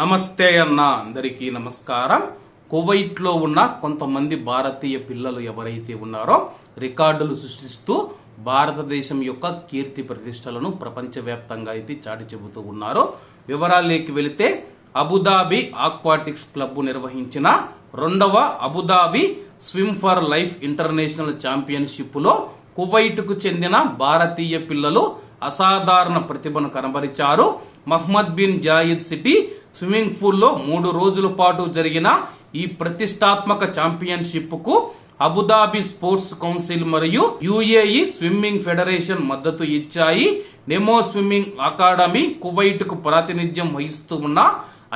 నమస్తే అన్న అందరికీ నమస్కారం. కువైట్లో ఉన్న కొంతమంది భారతీయ పిల్లలు ఎవరైతే ఉన్నారో రికార్డులు సృష్టిస్తూ భారతదేశం యొక్క కీర్తి ప్రతిష్టలను ప్రపంచవ్యాప్తంగా అయితే చాటి చెబుతూ ఉన్నారు. వివరాల్లోకి వెళితే అబుదాబి ఆక్వాటిక్స్ క్లబ్ నిర్వహించిన రెండవ Abu Dhabi swim for life international ఛాంపియన్షిప్లో కువైట్కు చెందిన భారతీయ పిల్లలు అసాధారణ ప్రతిభను కనబరిచారు. Mohammed bin Zayed city swimming పూల్లో మూడు రోజుల పాటు జరిగిన ఈ ప్రతిష్టాత్మక ఛాంపియన్షిప్కు అబుదాబి స్పోర్ట్స్ కౌన్సిల్ మరియు యుఏఈ స్విమ్మింగ్ ఫెడరేషన్ మద్దతు ఇచ్చాయి. నెమో స్విమ్మింగ్ అకాడమీ కువైట్కు ప్రాతినిధ్యం వహిస్తూ ఉన్న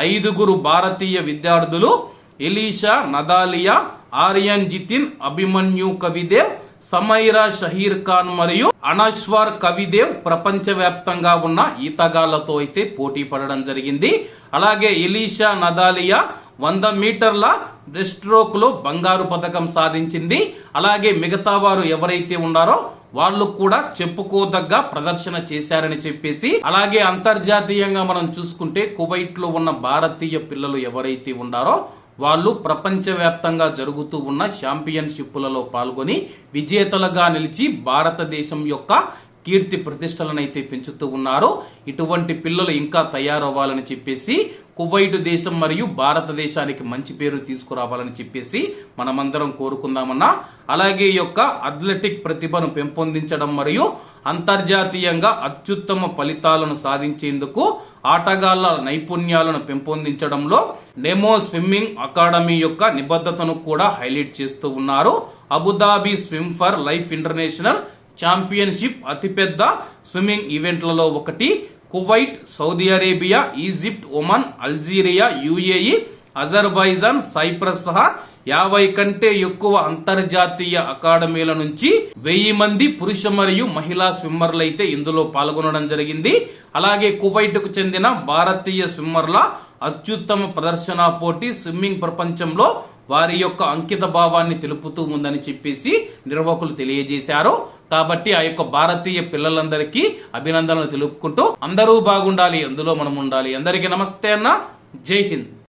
ఐదుగురు భారతీయ విద్యార్థులు ఎలీషా నదాలియా ఆర్యన్ జితిన్ అభిమన్యు కవిదేవ్ సమైరా షహీర్ ఖాన్ మరియు అనశ్వర్ కవిదేవ్ ప్రపంచవ్యాప్తంగా ఉన్న ఈతగాళ్ళతో అయితే పోటీ పడడం జరిగింది. అలాగే ఎలీషా నదాలియా వంద మీటర్ల బ్రెస్ట్ స్ట్రోక్లో బంగారు పథకం సాధించింది. అలాగే మిగతా వారు ఎవరైతే ఉన్నారో వాళ్ళు కూడా చెప్పుకోదగ్గ ప్రదర్శన చేశారని చెప్పేసి అలాగే అంతర్జాతీయంగా మనం చూసుకుంటే కువైట్లో ఉన్న భారతీయ పిల్లలు ఎవరైతే ఉన్నారో వాళ్ళు ప్రపంచవ్యాప్తంగా జరుగుతూ ఉన్న ఛాంపియన్షిప్లలో పాల్గొని విజేతలుగా నిలిచి భారతదేశం యొక్క కీర్తి ప్రతిష్టలనైతే పెంచుతూ ఉన్నారు ఇటువంటి పిల్లలు ఇంకా తయారవ్వాలని చెప్పేసి కువైట్ దేశం మరియు భారతదేశానికి మంచి పేరు తీసుకురావాలని చెప్పేసి మనమందరం కోరుకుందామన్నా అలాగే యొక్క అథ్లెటిక్ ప్రతిభను పెంపొందించడం మరియు అంతర్జాతీయంగా అత్యుత్తమ ఫలితాలను సాధించేందుకు ఆటగాళ్ళ నైపుణ్యాలను పెంపొందించడంలో నెమో స్విమ్మింగ్ అకాడమీ యొక్క నిబద్ధతను కూడా హైలైట్ చేస్తూ ఉన్నారు. Abu Dhabi swim for life international championship అతిపెద్ద స్విమ్మింగ్ ఈవెంట్లలో ఒకటి. Kuwait Saudi Arabia Egypt Oman Algeria UAE Azerbaijan Cyprus సహా యాభై కంటే ఎక్కువ అంతర్జాతీయ అకాడమీల నుంచి వెయ్యి మంది పురుష మరియు మహిళా స్విమ్మర్లు అయితే ఇందులో పాల్గొనడం జరిగింది. అలాగే కువైట్కు చెందిన భారతీయ స్విమ్మర్ల అత్యుత్తమ ప్రదర్శన పోటీ స్విమ్మింగ్ ప్రపంచంలో వారి యొక్క అంకిత భావాన్ని తెలుపుతూ ఉందని చెప్పేసి నిర్వాహకులు తెలియజేశారు. కాబట్టి ఆ యొక్క భారతీయ పిల్లలందరికీ అభినందనలు తెలుపుకుంటూ అందరూ బాగుండాలి అందులో మనం ఉండాలి అందరికీ నమస్తే అన్న. జై హింద్.